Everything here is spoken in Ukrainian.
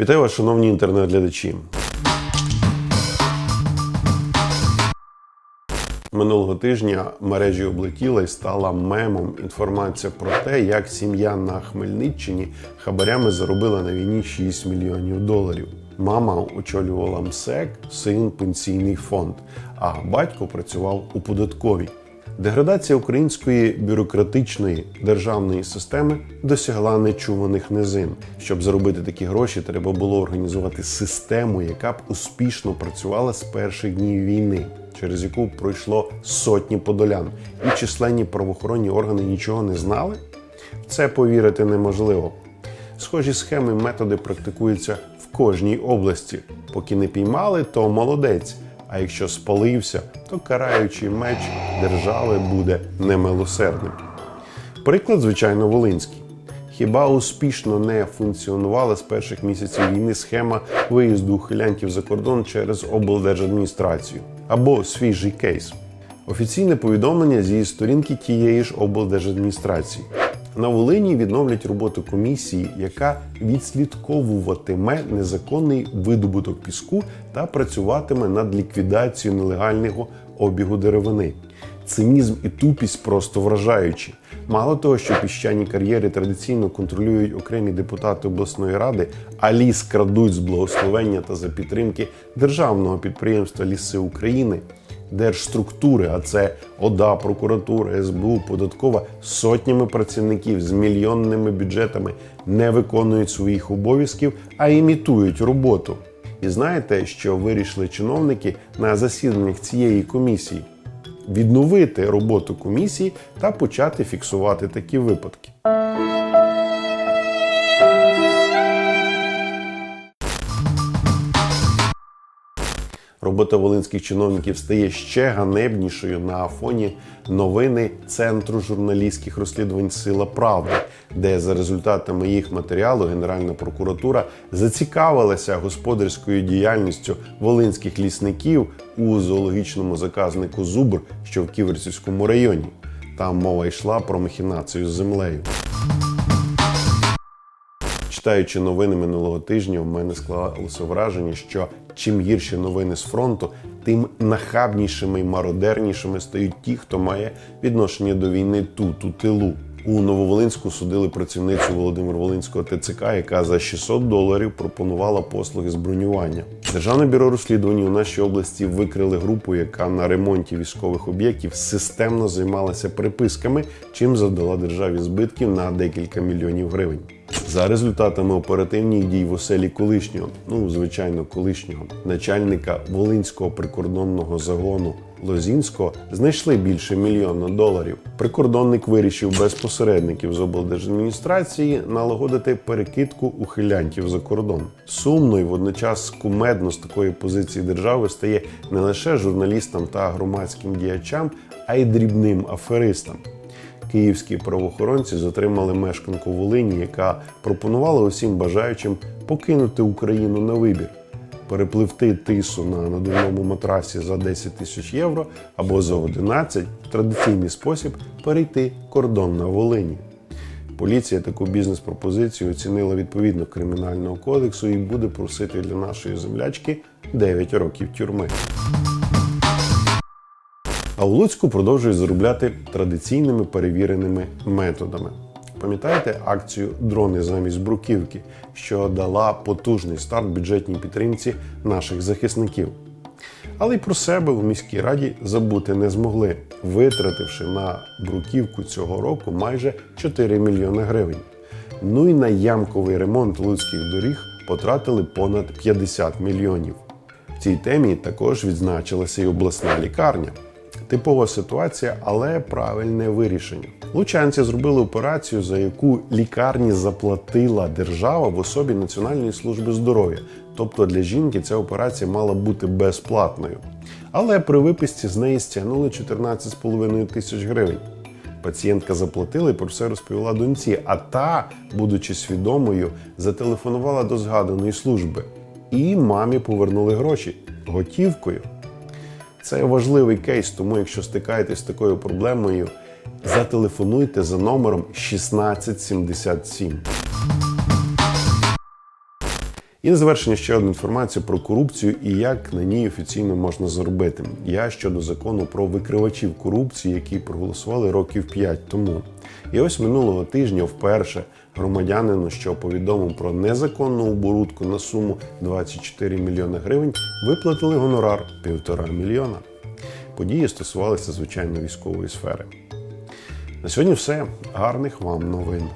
Вітаю вас, шановні інтернет-глядачі. Минулого тижня мережі облетіла і стала мемом інформація про те, як сім'я на Хмельниччині хабарями заробила на війні 6 мільйонів доларів. Мама очолювала МСЕК, син пенсійний фонд, а батько працював у податковій. Деградація української бюрократичної державної системи досягла нечуваних низин. Щоб заробити такі гроші, треба було організувати систему, яка б успішно працювала з перших днів війни, через яку пройшло сотні подолян, і численні правоохоронні органи нічого не знали. В це повірити неможливо. Схожі схеми методи практикуються в кожній області. Поки не піймали, то молодець. А якщо спалився, то караючий меч держави буде немилосердним. Приклад, звичайно, волинський. Хіба успішно не функціонувала з перших місяців війни схема виїзду ухилянтів за кордон через облдержадміністрацію або свіжий кейс? Офіційне повідомлення зі сторінки тієї ж облдержадміністрації. На Волині відновлять роботу комісії, яка відслідковуватиме незаконний видобуток піску та працюватиме над ліквідацією нелегального обігу деревини. Цинізм і тупість просто вражаючі. Мало того, що піщані кар'єри традиційно контролюють окремі депутати обласної ради, а ліс крадуть з благословення та за підтримки державного підприємства Ліси України держструктури, а це ОДА, прокуратура, СБУ, податкова сотнями працівників з мільйонними бюджетами не виконують своїх обов'язків, а імітують роботу. І знаєте, що вирішили чиновники на засіданнях цієї комісії? Відновити роботу комісії та почати фіксувати такі випадки. Робота волинських чиновників стає ще ганебнішою на фоні новини Центру журналістських розслідувань Сила Правди, де за результатами їх матеріалу Генеральна прокуратура зацікавилася господарською діяльністю волинських лісників у зоологічному заказнику Зубр, що в Ківерцівському районі. Там мова йшла про махінацію з землею. Читаючи новини минулого тижня, в мене склалося враження, що чим гірші новини з фронту, тим нахабнішими і мародернішими стають ті, хто має відношення до війни тут, у тилу. У Нововолинську судили працівницю Володимир Волинського ТЦК, яка за 600 доларів пропонувала послуги з бронювання. Державне бюро розслідувань у нашій області викрили групу, яка на ремонті військових об'єктів системно займалася приписками, чим завдала державі збитків на декілька мільйонів гривень. За результатами оперативних дій в оселі колишнього, ну звичайно, колишнього начальника Волинського прикордонного загону Лозінського знайшли більше мільйона доларів. Прикордонник вирішив без посередників з облдержадміністрації налагодити перекидку ухилянтів за кордон. Сумно і водночас кумедно з такої позиції держави стає не лише журналістам та громадським діячам, а й дрібним аферистам. Київські правоохоронці затримали мешканку Волині, яка пропонувала усім бажаючим покинути Україну на вибір, перепливти тису на надувному матрасі за 10 тисяч євро або за 11 в традиційний спосіб перейти кордон на Волині. Поліція таку бізнес-пропозицію оцінила відповідно кримінального кодексу і буде просити для нашої землячки 9 років тюрми. А у Луцьку продовжують заробляти традиційними перевіреними методами. Пам'ятаєте акцію Дрони замість бруківки, що дала потужний старт бюджетній підтримці наших захисників. Але й про себе у міській раді забути не змогли, витративши на бруківку цього року майже 4 мільйони гривень. Ну і на ямковий ремонт луцьких доріг потратили понад 50 мільйонів. В цій темі також відзначилася і обласна лікарня. Типова ситуація, але правильне вирішення. Лучанці зробили операцію, за яку лікарні заплатила держава в особі Національної служби здоров'я. Тобто для жінки ця операція мала бути безплатною. Але при виписці з неї стягнули 14,5 тисяч гривень. Пацієнтка заплатила і про все розповіла доньці, а та, будучи свідомою, зателефонувала до згаданої служби. І мамі повернули гроші готівкою. Це важливий кейс, тому якщо стикаєтесь з такою проблемою, зателефонуйте за номером 1677. І на завершення ще одна інформація про корупцію і як на ній офіційно можна заробити. Я щодо закону про викривачів корупції, які проголосували років 5 тому. І ось минулого тижня вперше громадянину, що повідомив про незаконну оборудку на суму 24 мільйони гривень, виплатили гонорар півтора мільйона. Події стосувалися звичайно військової сфери. На сьогодні все. Гарних вам новин.